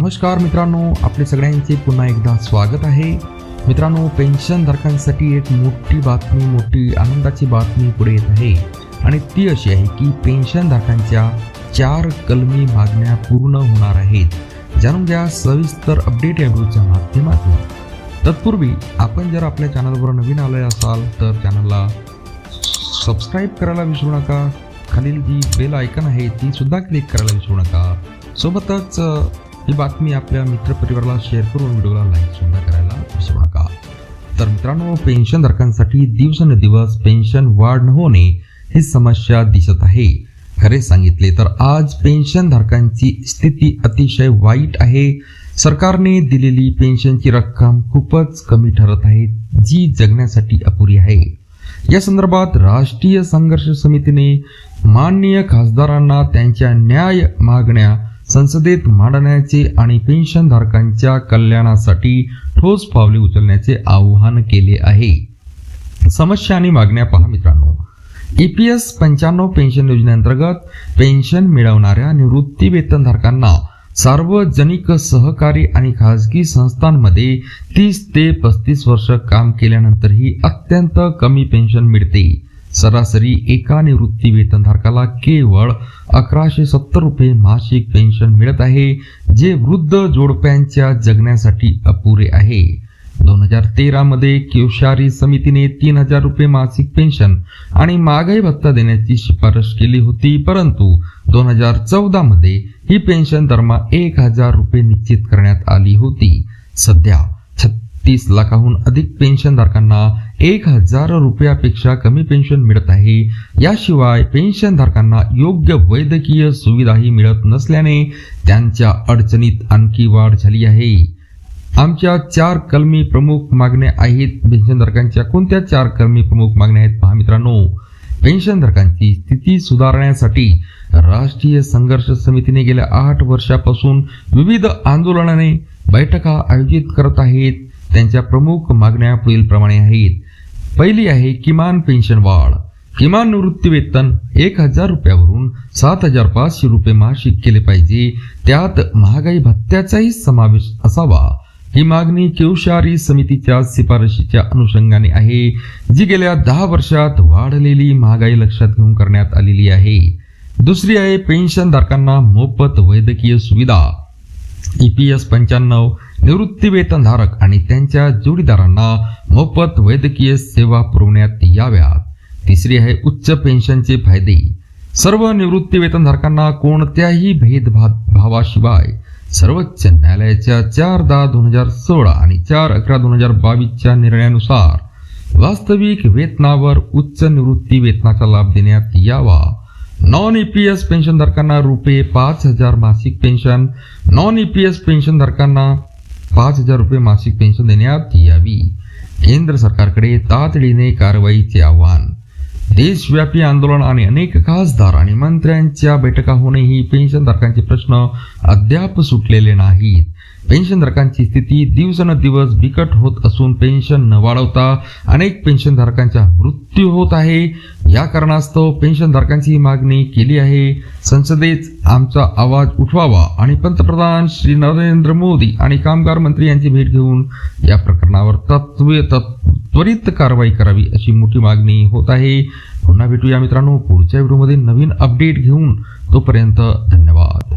नमस्कार मित्रांनो आपले सगळ्यांचे पुन्हा एकदा स्वागत आहे. मित्रांनो पेन्शनधारकांसाठी एक मोठी बातमी मोठी आनंदाची बातमी पुढे येत आहे. आणि ती अशी आहे की पेन्शनधारकांच्या चार कलमी मागण्या पूर्ण होणार आहेत. जाणून घ्या सविस्तर अपडेट या व्हिडिओच्या माध्यमातून. तत्पूर्वी आपण जर आपल्या चॅनलवर नवीन आले असाल तर चॅनलला सबस्क्राईब करायला विसरू नका. खालील जी बेल आयकन आहे ती सुद्धा क्लिक करायला विसरू नका. सोबतच ही बातमी आपल्या मित्रपरिवाराला शेअर करून व्हिडिओला लाईक सुद्धा करायला विसरू नका. तर मित्रांनो पेन्शनधारकांसाठी दिवसेंदिवस पेन्शन वाढ न होणे ही समस्या दिसत आहे. खरे सांगितले तर आज पेन्शनधारकांची स्थिती अतिशय वाईट आहे. सरकारने दिलेली पेन्शनची रक्कम खूपच कमी ठरत आहे जी जगण्यासाठी अपुरी आहे. या संदर्भात राष्ट्रीय संघर्ष समितीने माननीय खासदारांना त्यांच्या न्याय मागण्या संसदेत मांडण्याचे आणि पेन्शनधारकांच्या कल्याणासाठी ठोस पावले उचलण्याचे आवाहन केले आहे. समस्या आणि मागण्या पहा मित्रांनो. ई पी एस पंच्याण्णव पेन्शन योजनेअंतर्गत पेन्शन मिळवणाऱ्या निवृत्ती वेतनधारकांना सार्वजनिक सहकारी आणि खाजगी संस्थांमध्ये तीस ते पस्तीस वर्ष काम केल्यानंतरही अत्यंत कमी पेन्शन मिळते. सरासरी एका निवृत्ती वेतनधारकाला केवळ अकराशे सत्तर रुपये मासिक पेन्शन मिळत आहे जे वृद्ध जोडप्यांच्या जगण्यासाठी अपुरे आहे. दोन हजार तेरा मध्ये केवशारी समितीने तीन हजार रुपये मासिक पेन्शन आणि महागाई भत्ता देण्याची शिफारस केली होती परंतु दोन हजार चौदा मध्ये ही पेन्शन दरमा एक हजार रुपये निश्चित करण्यात आली होती. सध्या तीस लाखाहून अधिक पेन्शनधारकांना एक हजार रुपयापेक्षा कमी पेन्शन मिळत आहे. याशिवाय पेन्शनधारकांना योग्य वैद्यकीय सुविधाही मिळत नसल्याने त्यांच्या अडचणीत आणखी वाढ झाली आहे. आमच्या चार कलमी प्रमुख मागण्या आहेत. पेन्शनधारकांच्या कोणत्या चार कलमी प्रमुख मागण्या आहेत पहा मित्रांनो. पेन्शनधारकांची स्थिती सुधारण्यासाठी राष्ट्रीय संघर्ष समितीने गेल्या आठ वर्षापासून विविध आंदोलनाने बैठका आयोजित करत आहेत. त्यांच्या प्रमुख मागण्या पुढीलप्रमाणे आहेत. पहिली आहे किमान पेन्शन वाढ. किमान निवृत्ती वेतन एक हजार रुपयावरून सात हजार पाचशे रुपये मासिक केले पाहिजे. त्यात महागाई भत्त्याचाही समावेश असावा. ही मागणी केवशारी समितीच्या शिफारशीच्या अनुषंगाने आहे जी गेल्या दहा वर्षात वाढलेली महागाई लक्षात घेऊन करण्यात आलेली आहे. दुसरी आहे पेन्शनधारकांना मोफत वैद्यकीय सुविधा. ई पी एस पंच्याण्णव निवृत्तीवेतनधारक आणि त्यांच्या जोडीदारांना मोफत वैद्यकीय सेवा पुरवण्यात याव्यात. तिसरी आहे उच्च पेन्शनचे फायदे. सर्व निवृत्तीवेतनधारकांना कोणत्याही भेदभावाशिवाय सर्वोच्च न्यायालयाच्या चार दहा दोन हजार सोळा आणि चार अकरा दोन हजार बावीसच्या निर्णयानुसार वास्तविक वेतनावर उच्च निवृत्ती वेतनाचा लाभ देण्यात यावा. नॉन ई पी एस पेन्शनधारकांना रुपये पाच हजार मासिक pension. Non E P S पेन्शनधारकांना पाच हजार रुपये मासिक पेन्शन देण्यात यावी. केंद्र सरकारकडे तातडीने कारवाईचे आव्हान. देशव्यापी आंदोलन आणि अनेक खासदार आणि मंत्र्यांच्या बैठका होणेही पेन्शनधारकांचे प्रश्न अद्याप सुटलेले नाहीत. पेन्शनधारकांची स्थिती दिवसेंदिवस बिकट होत असून पेन्शन न वाढवता अनेक पेन्शनधारकांचा मृत्यू होत आहे. या कारणास्तव पेन्शनधारकांची मागणी केली आहे. संसदेत आमचा आवाज उठवावा आणि पंतप्रधान श्री नरेंद्र मोदी आणि कामगार मंत्री यांची भेट घेऊन या प्रकरणावर तत्व तत्- त्वरित कारवाई करावी अशी मोठी मागणी होत आहे. पुन्हा भेटूया मित्रांनो पुढच्या व्हिडिओमध्ये नवीन अपडेट घेऊन. तोपर्यंत धन्यवाद.